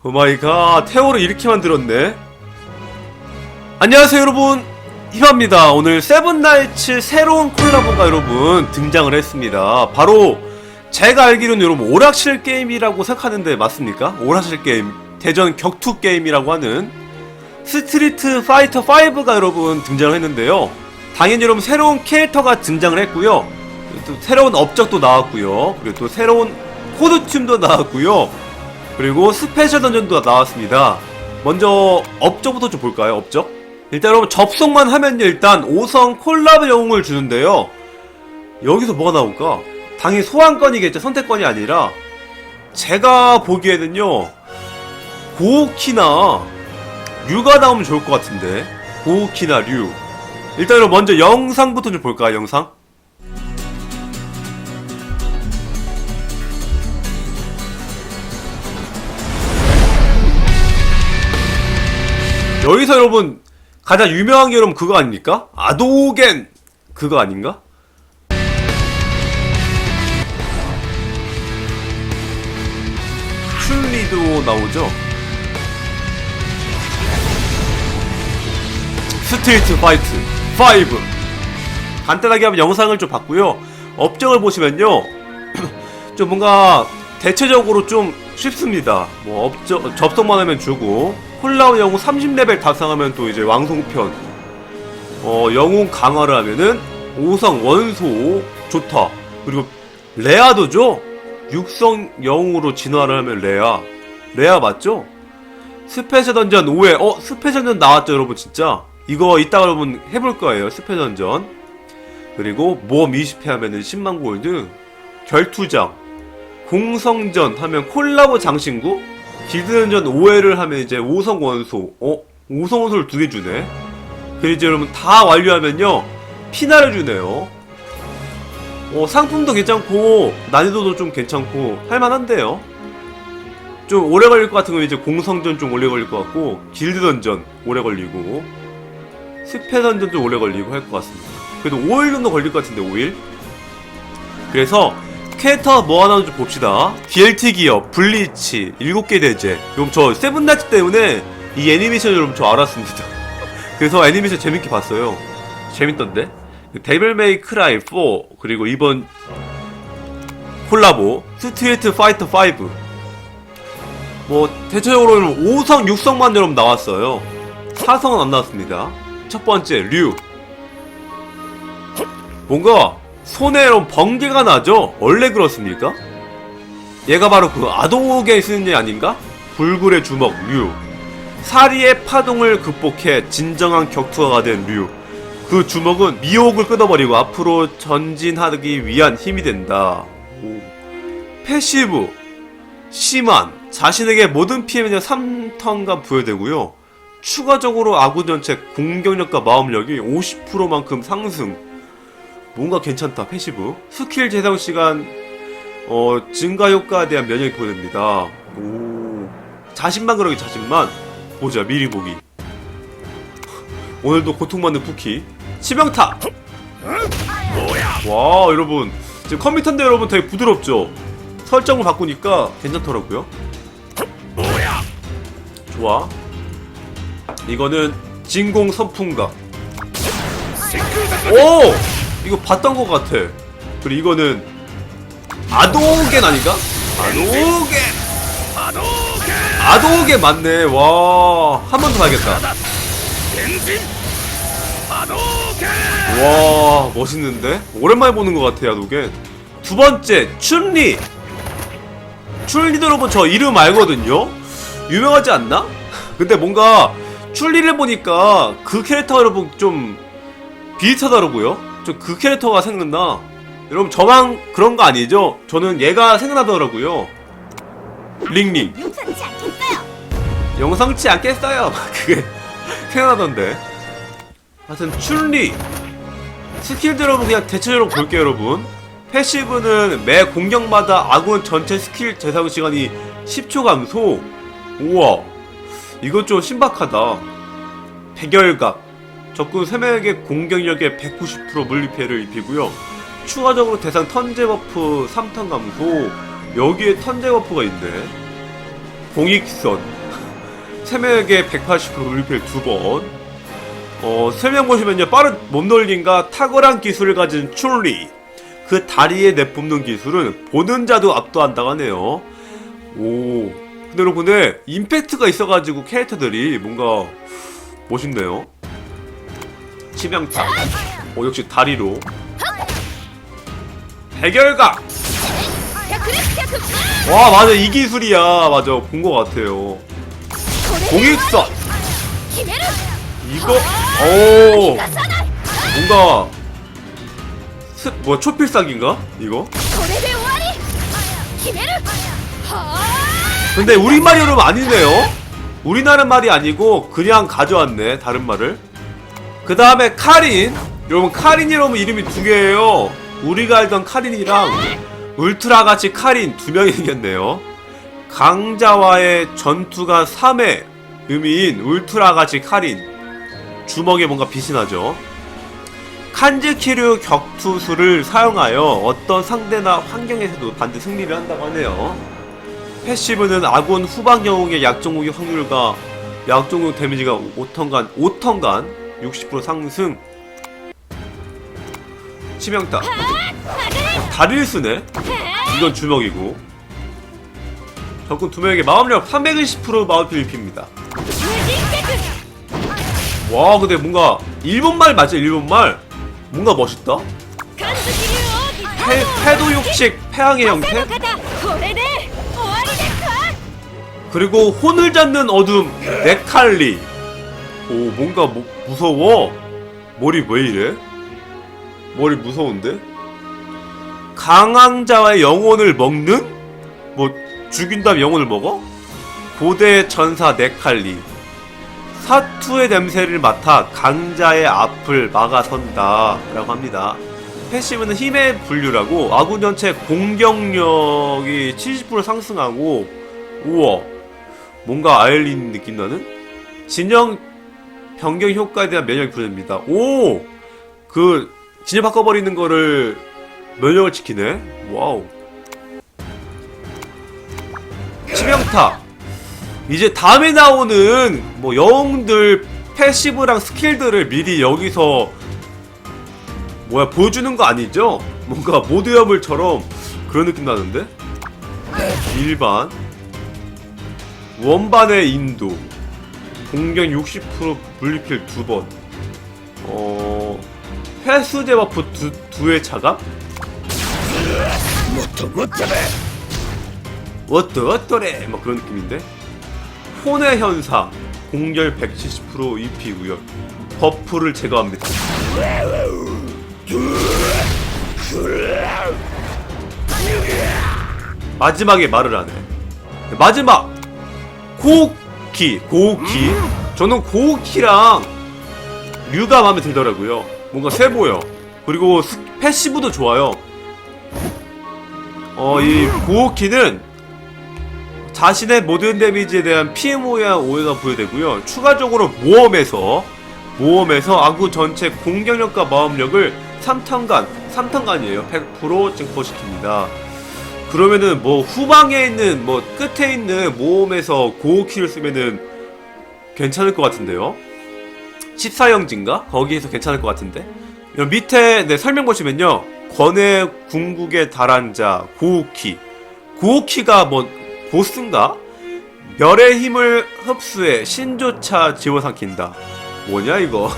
오마이갓 태오를 이렇게 만들었네. 안녕하세요 여러분. 히바입니다. 오늘 세븐나이츠 새로운 콜라보가 여러분 등장을 했습니다. 바로 제가 알기로는 여러분 오락실 게임이라고 생각하는데 맞습니까? 오락실 게임 대전 격투 게임이라고 하는 스트리트 파이터 5가 여러분 등장을 했는데요. 당연히 여러분 새로운 캐릭터가 등장을 했고요. 또 새로운 업적도 나왔고요. 그리고 또 새로운 코드춤도 나왔고요 그리고 스페셜 던전도 나왔습니다. 먼저 업적부터 좀 볼까요? 업적? 일단 여러분 접속만 하면요 일단 5성 콜라보 영웅을 주는데요. 여기서 뭐가 나올까? 당연히 소환권이겠죠. 선택권이 아니라 제가 보기에는요 고우키나 류가 나오면 좋을 것 같은데 고우키나 류 일단 여러분 먼저 영상부터 좀 볼까요? 영상? 여기서 여러분 가장 유명한 게 여러분 그거 아닙니까? 아도겐 그거 아닌가? 춘리도 나오죠? 스트리트 파이트 5 간단하게 한번 영상을 좀 봤고요 업적을 보시면요 좀 뭔가 대체적으로 좀 쉽습니다 뭐 업적 접속만 하면 주고 콜라우 영웅 30레벨 달성하면 또 이제 왕송편. 어 영웅 강화를 하면은 5성 원소 좋다 그리고 레아도죠? 육성 영웅으로 진화를 하면 레아. 레아 맞죠? 스페셜 던전 5회 어 스페셜 던전 나왔죠 여러분 진짜? 이거 이따가 여러분 해볼 거예요 스페셜 던전. 그리고 모험 20회 하면은 10만 골드 결투장 공성전 하면 콜라보 장신구 길드전전 5회를 하면 이제 5성 원소 어? 5성 원소를 두 개 주네? 그리고 이제 여러분 다 완료하면요. 피나를 주네요. 어, 상품도 괜찮고 난이도도 좀 괜찮고 할만한데요. 좀 오래 걸릴 것 같은 건 이제 공성전 좀 오래 걸릴 것 같고 길드전전 오래 걸리고 스페전전 좀 오래 걸리고 할 것 같습니다. 그래도 5일 정도 걸릴 것 같은데 5일? 그래서 캐릭터 뭐 하나 좀 봅시다. BLT 기어, 블리치, 7개 대제. 여러분 저 세븐나치 때문에 이 애니메이션 여러분 저 알았습니다. 그래서 애니메이션 재밌게 봤어요. 재밌던데? 데빌 메이 크라이 4 그리고 이번 콜라보 스트리트 파이터 5. 뭐 대체적으로는 5성, 6성만 여러분 나왔어요. 4성은 안 나왔습니다. 첫 번째 류. 뭔가 손에 이런 번개가 나죠? 원래 그렇습니까? 얘가 바로 그 아도게 쓰는 애 아닌가? 불굴의 주먹 류 사리의 파동을 극복해 진정한 격투가가 된 류 그 주먹은 미혹을 끊어버리고 앞으로 전진하기 위한 힘이 된다 오. 패시브 심한 자신에게 모든 피해면에 3턴간 부여되고요 추가적으로 아군 전체 공격력과 마음력이 50%만큼 상승 뭔가 괜찮다 패시브 스킬 재생 시간 어 증가 효과에 대한 면역이 부여됩니다. 오. 자신만 그러기 자신만. 보자 미리 보기. 오늘도 고통받는 쿠키. 치명타! 와 여러분. 지금 컴퓨터인데 여러분 되게 부드럽죠? 설정을 바꾸니까 괜찮더라고요. 좋아. 이거는 진공 선풍각. 오 이거 봤던 것 같아. 그리고 이거는 아도겐 아닌가? 아도겐. 아도겐 맞네. 와, 한 번더 봐야겠다. 와, 멋있는데? 오랜만에 보는 것 같아, 아도겐. 두 번째, 춘리. 춘리도 여러분 저 이름 알거든요? 유명하지 않나? 근데 뭔가 춘리를 보니까 그 캐릭터 여러분 좀 비슷하더라고요. 저 그 캐릭터가 생각나. 여러분 저만 그런 거 아니죠? 저는 얘가 생각나더라고요. 링링. 용서치 않겠어요. 영상치 않겠어요. 그게 생각나던데. 하여튼 춘리. 스킬들 여러분 그냥 대체적으로 볼게요 여러분. 패시브는 매 공격마다 아군 전체 스킬 재사용 시간이 10초 감소. 우와. 이거 좀 신박하다. 백열각. 적군 3명에게 공격력의 190% 물리 피해를 입히고요. 추가적으로 대상 턴제 버프 3턴 감소. 여기에 턴제 버프가 있네. 공익선. 세명에게 180% 물리필 두번. 어, 세명 보시면요. 빠른 몸놀림과 탁월한 기술을 가진 춘리. 그 다리에 내뿜는 기술은 보는 자도 압도한다고 하네요. 오. 근데 여러분들 임팩트가 있어가지고 캐릭터들이 뭔가 멋있네요 치명타. 어 역시 다리로. 해결각 와 맞아. 이 기술이야. 맞아. 본 거 같아요. 공익선! 이거? 오! 뭔가 스, 뭐야 초필사기인가? 이거? 근데 우리말이 여러분 아니네요. 우리나라 말이 아니고 그냥 가져왔네. 다른 말을. 그 다음에 카린. 여러분 카린 여러분 이름이 두 개예요. 우리가 알던 카린이랑 울트라같이 카린 두 명이 생겼네요. 강자와의 전투가 3회 의미인 울트라같이 카린. 주먹에 뭔가 빛이 나죠. 칸즈키류 격투수를 사용하여 어떤 상대나 환경에서도 반드 승리를 한다고 하네요. 패시브는 아군 후방 영웅의 약종국의 확률과 약종국 데미지가 5턴간 5턴간 60% 상승. 치명타. 다리를 쓰네. 이건 주먹이고. 적군 두명에게 마음력 320% 마운트 1피입니다. 와 근데 뭔가 일본말 맞죠 일본말? 뭔가 멋있다? 패, 도 육식 패항의 형태? 그리고 혼을 잡는 어둠 네칼리. 오 뭔가 뭐 무서워? 머리 왜 이래? 머리 무서운데? 강왕자와의 영혼을 먹는? 뭐 죽인 다음 영혼을 먹어? 고대 전사 네칼리. 사투의 냄새를 맡아 강자의 앞을 막아선다 라고 합니다. 패시브는 힘의 분류라고 아군 전체 공격력이 70% 상승하고 우와. 뭔가 아일린 느낌 나는? 진영 변경 효과에 대한 면역이 부여됩니다. 오! 그 진영 바꿔버리는 거를 면역을 지키네. 와우. 치명타. 이제 다음에 나오는 뭐 영웅들 패시브랑 스킬들을 미리 여기서 뭐야 보여주는 거 아니죠? 뭔가 모드여물처럼 그런 느낌 나는데? 일반 원반의 인도 공격 60% 물리필 두번. 어... 횟수 제 버프 두, 두의 차감? 워터 워터래 막 그런 느낌인데? 혼의 현상. 공격 170% EP 우열. 버프를 제거합니다. 마지막에 말을 하네. 마지막 고키 고키. 저는 고키랑 류가 마음에 들더라고요. 뭔가 세 보여. 그리고 스- 패시브도 좋아요. 어 이 고키는 자신의 모든 데미지에 대한 PMO야 오해가 부여되고요. 추가적으로 모험에서 모험에서 아구 전체 공격력과 마음력을 3턴간 3턴간이에요. 100% 증폭시킵니다 그러면은 뭐 후방에 있는 뭐 끝에 있는 모험에서 고우키를 쓰면은 괜찮을 것 같은데요. 14형진가? 거기에서 괜찮을 것 같은데. 밑에 네, 설명 보시면요. 권해 궁극에 달한 자 고우키. 고우키가 뭐 보스인가? 별의 힘을 흡수해 신조차 집어삼킨다. 뭐냐 이거?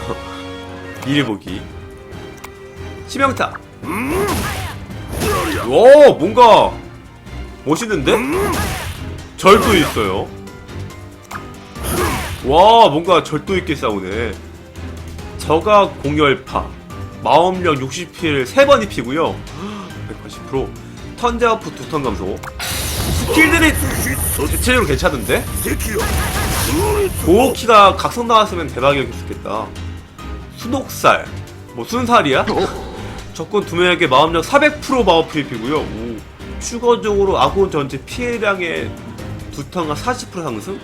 이리 보기. 치명타. 오 뭔가 멋있는데? 절도 있어요. 와 뭔가 절도 있게 싸우네. 저가 공열파 마음력 60필 3번 입히고요. 180% 턴제아프 두턴 감소. 스킬들이 대체적으로 괜찮은데? 고키가 각성 나왔으면 대박이었겠다. 수녹살 뭐 순살이야? 적군 두 명에게 마음력 400% 마우프 입히고요. 오. 추가적으로 아군 전체 피해량의 두 턴과 40% 상승?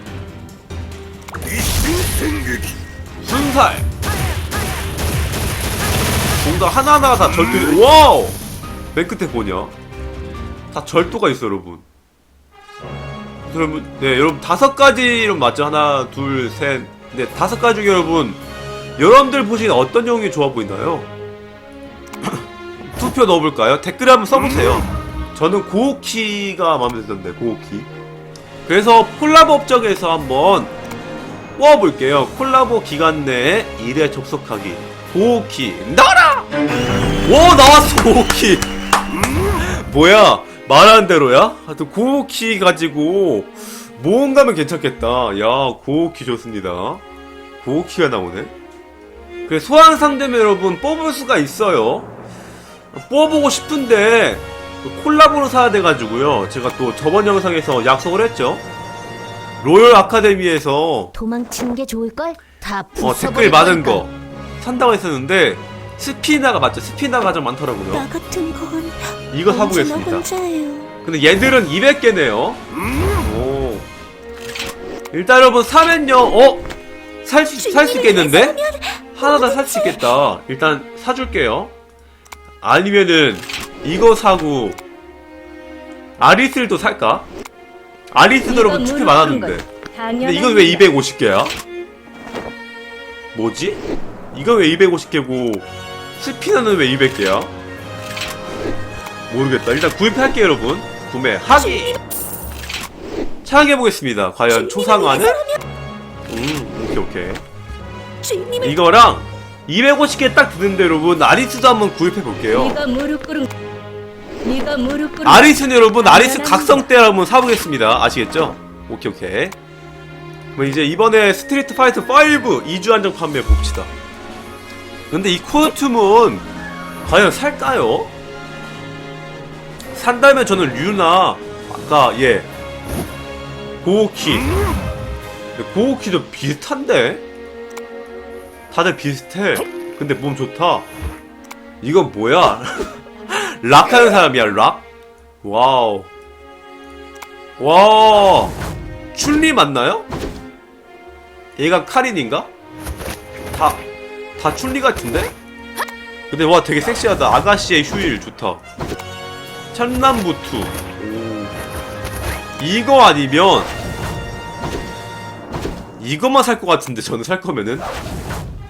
순살! 뭔가 하나하나가 다 절도, 와우! 맨 끝에 뭐냐? 다 절도가 있어, 여러분. 그러면 네 여러분 다섯 가지로 맞죠? 하나, 둘, 셋. 네 다섯 가지 중에 여러분 여러분들 보시기엔 어떤 영웅이 좋아 보이나요? 투표 넣어볼까요? 댓글에 한번 써보세요. 저는 고우키가 마음에 들던데 고우키. 그래서 콜라보 업적에서 한번 뽑아볼게요. 콜라보 기간 내에 1회 접속하기. 고우키 나와라! 오 나왔어 고우키. 뭐야 말하는 대로야? 하여튼 고우키 가지고 모험 가면 괜찮겠다. 야 고우키 좋습니다. 고우키가 나오네. 그래 소환 상대면 여러분 뽑을 수가 있어요. 뽑아보고 싶은데 콜라보로 사야 돼가지고요. 제가 또 저번 영상에서 약속을 했죠. 로열 아카데미에서 도망치는 게 좋을 걸? 다 어, 부숴버릴 댓글이 많은 거니까. 거 산다고 했었는데 스피나가 맞죠? 스피나가 가장 많더라고요. 나 같은 건 이거 언제나. 혼자예요. 근데 얘들은 200개네요. 오. 일단 여러분 사면요. 어? 살 수 살 수 있겠는데? 하나 다살수 있겠다. 일단 사줄게요. 아니면은 이거 사고 아리스를 또 살까? 아리스도 여러분 투표 많았는데. 근데 이건 왜 250개야? 뭐지? 이건 왜 250개고 스피너는 왜 200개야? 모르겠다. 일단 구입할게요, 여러분. 구매 하기. 착용해 보겠습니다. 과연 초상화는? 음, 오케이 오케이. 이거랑 250개 딱 드는데 여러분 아리스도 한번 구입해 볼게요. 네가 무릎 아리스는 여러분 아리스 각성대 한번 사보겠습니다. 아시겠죠? 오케이 오케이. 그럼 이제 이번에 스트리트 파이터 5 2주 한정 판매 봅시다. 근데 이 코스튬은 과연 살까요? 산다면 저는 류나 아까 얘 고우키 고우키도 비슷한데? 다들 비슷해. 근데 몸 좋다. 이건 뭐야? 락 하는 사람이야, 락? 와우. 와. 춘리 맞나요? 얘가 카린인가? 다, 다 춘리 같은데? 근데 와, 되게 섹시하다. 아가씨의 휴일 좋다. 천남부투. 오. 이거 아니면, 이것만 살 것 같은데, 저는 살 거면은?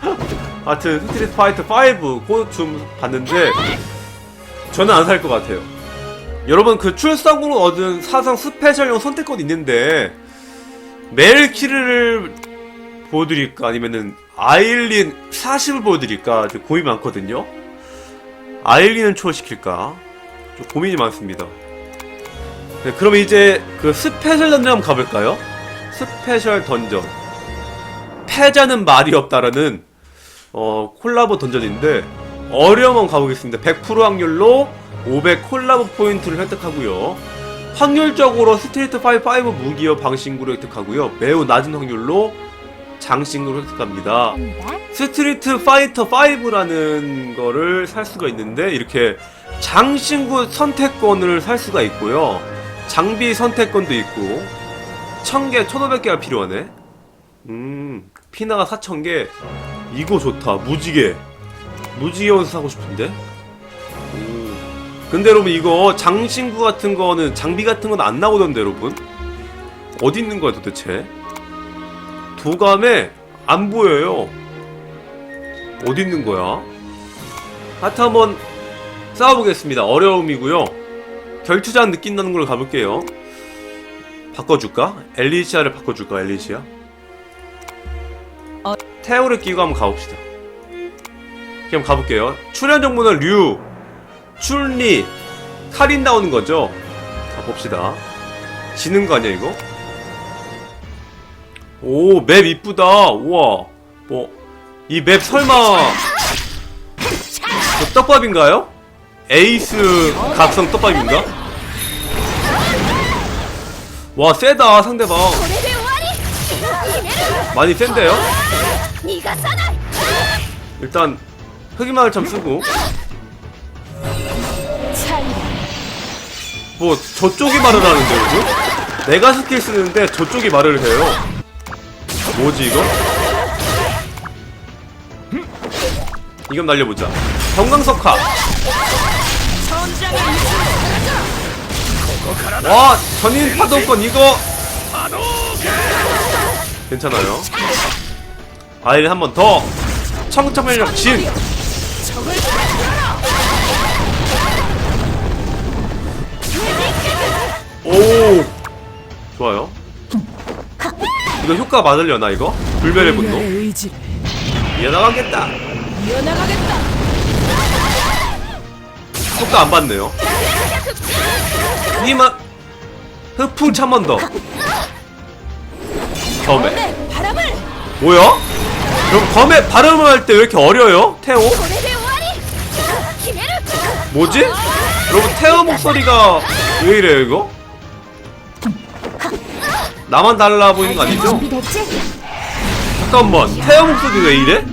하여튼, 스트리트 파이터 5 코스튬 봤는데, 저는 안 살 것 같아요. 여러분 그 출석으로 얻은 사성 스페셜용 선택권 있는데 멜키르를 보여드릴까 아니면은 아일린 40을 보여드릴까 좀 고민이 많거든요. 아일린은 초월시킬까 좀 고민이 많습니다. 네, 그럼 이제 그 스페셜 던전 한번 가볼까요? 스페셜 던전 패자는 말이 없다라는 어, 콜라보 던전인데 어려운 가보겠습니다. 100% 확률로 500 콜라보 포인트를 획득하고요. 확률적으로 스트리트 5, 5 무기여 방신구를 획득하고요. 매우 낮은 확률로 장신구를 획득합니다. 스트리트 파이터 5라는 거를 살 수가 있는데 이렇게 장신구 선택권을 살 수가 있고요. 장비 선택권도 있고 1000개, 1500개가 필요하네. 음, 피나가 4000개. 이거 좋다. 무지개. 무지개 원수 사고 싶은데? 오. 근데 여러분 이거 장신구 같은 거는 장비 같은 건 안 나오던데 여러분? 어디 있는 거야 도대체? 도감에 안 보여요. 어디 있는 거야? 하여튼 한번 싸워보겠습니다. 어려움이고요. 결투장 느낌 나는 걸로 가볼게요. 바꿔줄까? 엘리시아를 바꿔줄까? 엘리시아? 태오를 끼고 한번 가봅시다. 그럼 가볼게요. 출연 정보는 류, 출리, 탈인 나오는 거죠? 자, 봅시다. 지는 거 아니야, 이거? 오, 맵 이쁘다. 우와. 뭐, 이 맵 설마. 그 떡밥인가요? 에이스 각성 떡밥인가? 와, 세다, 상대방. 많이 센데요? 일단 흑이마을 참 쓰고. 뭐 저쪽이 말을 하는데 여러분? 내가 스킬 쓰는데 저쪽이 말을 해요 뭐지 이거? 이건 날려보자 경강석화 와 전인 파동권 이거 괜찮아요. 아이를 한번 더 청청면력 진. 오 좋아요. 이거 효과 맞으려나 이거? 불멸의 분노? 의지를 이어나가겠다. 이어나가겠다 효과 안 받네요. 니만 흑풍차 한번 더. 검에 바람을 뭐야? 그럼 검에 발음을 할 때 왜 이렇게 어려요? 태호? 뭐지? 여러분 태호 목소리가 왜 이래요 이거? 나만 달라 보이는 거 아니죠? 잠깐만 태호 목소리 왜 이래?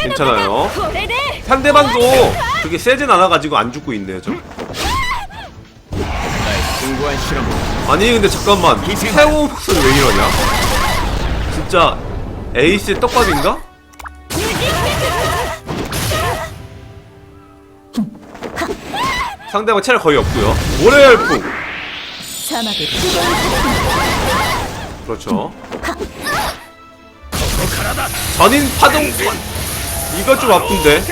괜찮아요. 상대방도 그게 세진 않아가지고 안 죽고 있네요 저. 아니 근데 잠깐만 태호 목소리 왜 이러냐? 진짜 에이스의 떡밥인가? 상대방 체력 거의 없고요. 모래 열풍. 사막의 그렇죠. 전인 파동권. 이거 좀 아픈데.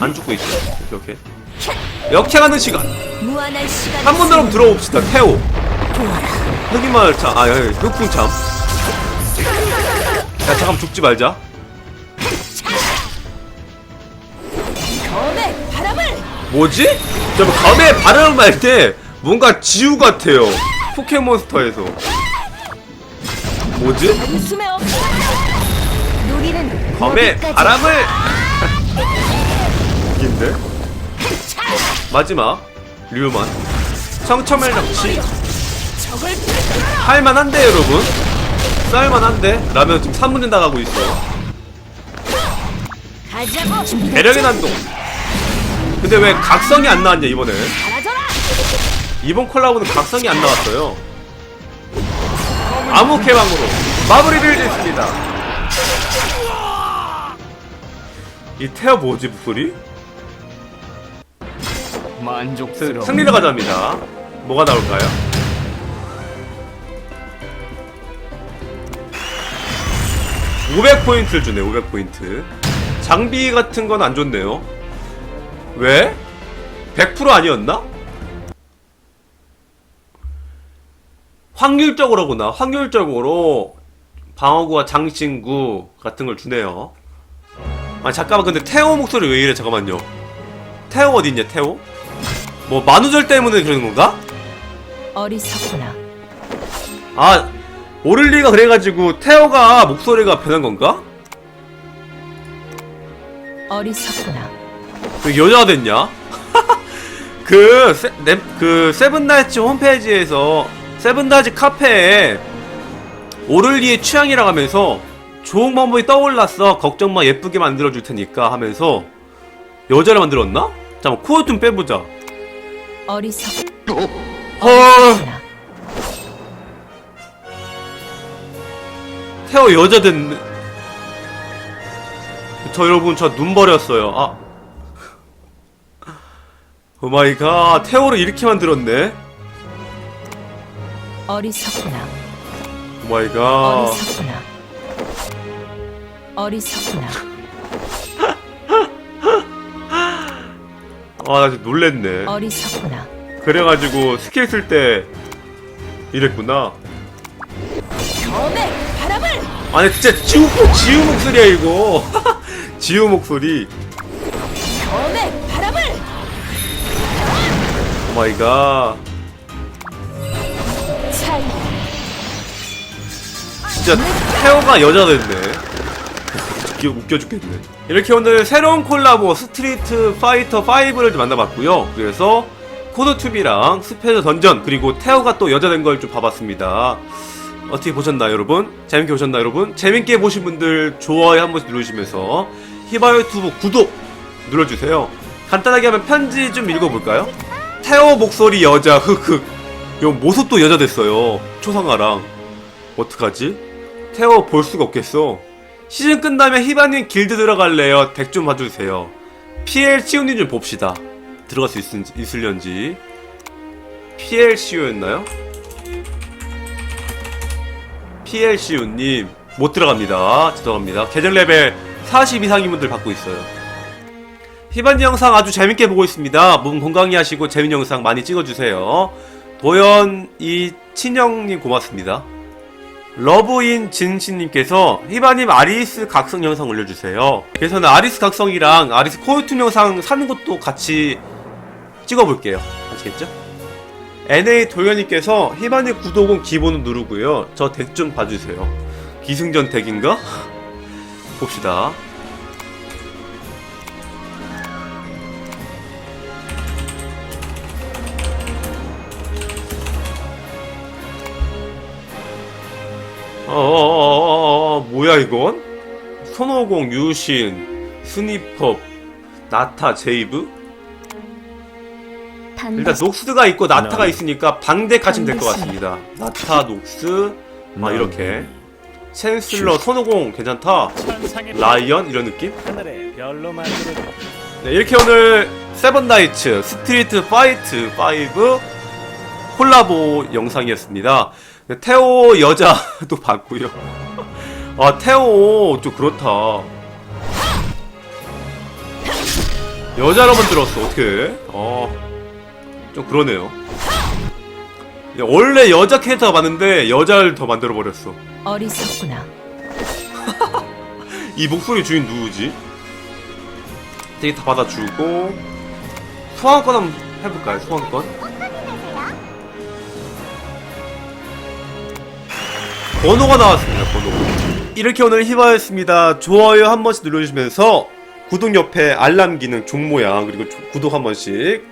안 죽고 있죠 이렇게. 역행하는 시간. 한 번 더 들어봅시다. 태호. 흑이마을 참, 아, 여기 흑풍 참. 야, 잠깐 죽지 말자. 검의 바람을 뭐지? 저 검에 발음을 할때 뭔가 지우 같아요. 포켓몬스터에서. 뭐지? 없 우리는 검에 바람을! 인데 마지막, 류만. 적을 불러라 할만한데, 여러분? 쌀만한데? 라면 지금 3문제 나가고 있어. 가자고 배령의 난동. 근데 왜 각성이 안 나왔냐, 이번에? 사라져라 이번 콜라보는 각성이 안 나왔어요. 암호 개방으로 마무리를 짓습니다. 이 태어 뭐지 목소리? 승, 승리를 가져갑니다. 뭐가 나올까요? (500포인트를) 주네 (500포인트) 장비 같은 건 안 좋네요 왜? (100% 아니었나? 확률적으로구나 확률적으로 방어구와 장신구 같은 걸 주네요 아 잠깐만 근데 태호 목소리 왜 이래 잠깐만요 태호 어딨냐 태호? 뭐 만우절 때문에 그러는 건가? 어리석구나 아 오를리가 그래가지고 태호가 목소리가 변한 건가? 어리석구나 왜 여자가 됐냐? 그, 세, 네, 그 세븐나이츠 홈페이지에서 세븐나이츠 카페에 오를리의 취향이라고 하면서 좋은 방법이 떠올랐어 걱정 마 예쁘게 만들어줄 테니까 하면서 여자를 만들었나? 잠깐 코어 좀 빼보자 어리석 헐 태호 여자 됐네. 저 여러분 저 눈 버렸어요. 아. 오마이갓 태호를 이렇게 만들었네. 어리석구나 오마이갓. 어리석구나 어리석구나 아나 지금 놀랬네. 어리석구나 그래가지고 스킬 쓸 때 이랬구나. 아니 진짜 지우 지우 목소리야 이거. 지우 목소리. 검의 바람을 오 마이 갓. 차이 진짜 태호가 여자 됐네. 웃겨, 웃겨 죽겠네. 이렇게 오늘 새로운 콜라보 스트리트 파이터 5를 좀 만나봤고요. 그래서 코드투비랑 스페셜 던전 그리고 태호가 또 여자 된 걸 좀 봐봤습니다. 어떻게 보셨나요, 여러분? 재밌게 보셨나요, 여러분? 재밌게 보신 분들 좋아요 한 번씩 누르시면서 히바 유튜브 구독 눌러주세요. 간단하게 하면 편지 좀 읽어볼까요? 태호 목소리 여자 흑흑 요 모습도 여자 됐어요. 초상화랑 어떡하지? 태워 볼 수가 없겠어. 시즌 끝나면 히바님 길드 들어갈래요. 덱 좀 봐주세요. PL 치우님 좀 봅시다. 들어갈 수 있, 있을련지 PLCU였나요? PLCU님 못 들어갑니다. 죄송합니다. 계정 레벨 40 이상인 분들 받고 있어요. 희반이 영상 아주 재밌게 보고 있습니다. 몸 건강히 하시고 재밌는 영상 많이 찍어주세요. 도연 이 친형님 고맙습니다. 러브인 진신님께서 희바님 아리스 각성 영상 올려주세요. 그래서 는 아리스 각성이랑 아리스 코요툰 영상 사는 것도 같이 찍어볼게요. 아시겠죠? NA 도현님께서 희바님 구독은 기본은 누르고요. 저 덱 좀 봐주세요. 기승전 덱인가? 봅시다. 어어어어어 뭐야 이건? 손오공 유신 스니퍼 나타 제이브 일단 녹스가 있고 나타가 있으니까 방대 가시면 될 것 같습니다 나타 녹스 막 이렇게 챈슬러 손오공 괜찮다 라이언 이런 느낌? 하늘에 별로 만들어 네, 이렇게 오늘 세븐 나이츠 스트리트 파이트 5 콜라보 영상이었습니다. 네, 태오 여자도 봤고요. 아 태오 좀 그렇다. 여자로 만 들었어 어떻게? 어 좀 그러네요. 네, 원래 여자 캐릭터가 많은데 여자를 더 만들어 버렸어. 어리석구나. 이 목소리 주인 누구지? 되게 다 받아주고 소환권 한번 해볼까요? 소환권? 번호가 나왔습니다. 번호. 이렇게 오늘 히바였습니다. 좋아요 한 번씩 눌러주시면서 구독 옆에 알람 기능 종 모양 그리고 조- 구독 한 번씩.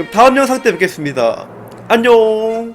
그럼 다음 영상 때 뵙겠습니다. 안녕.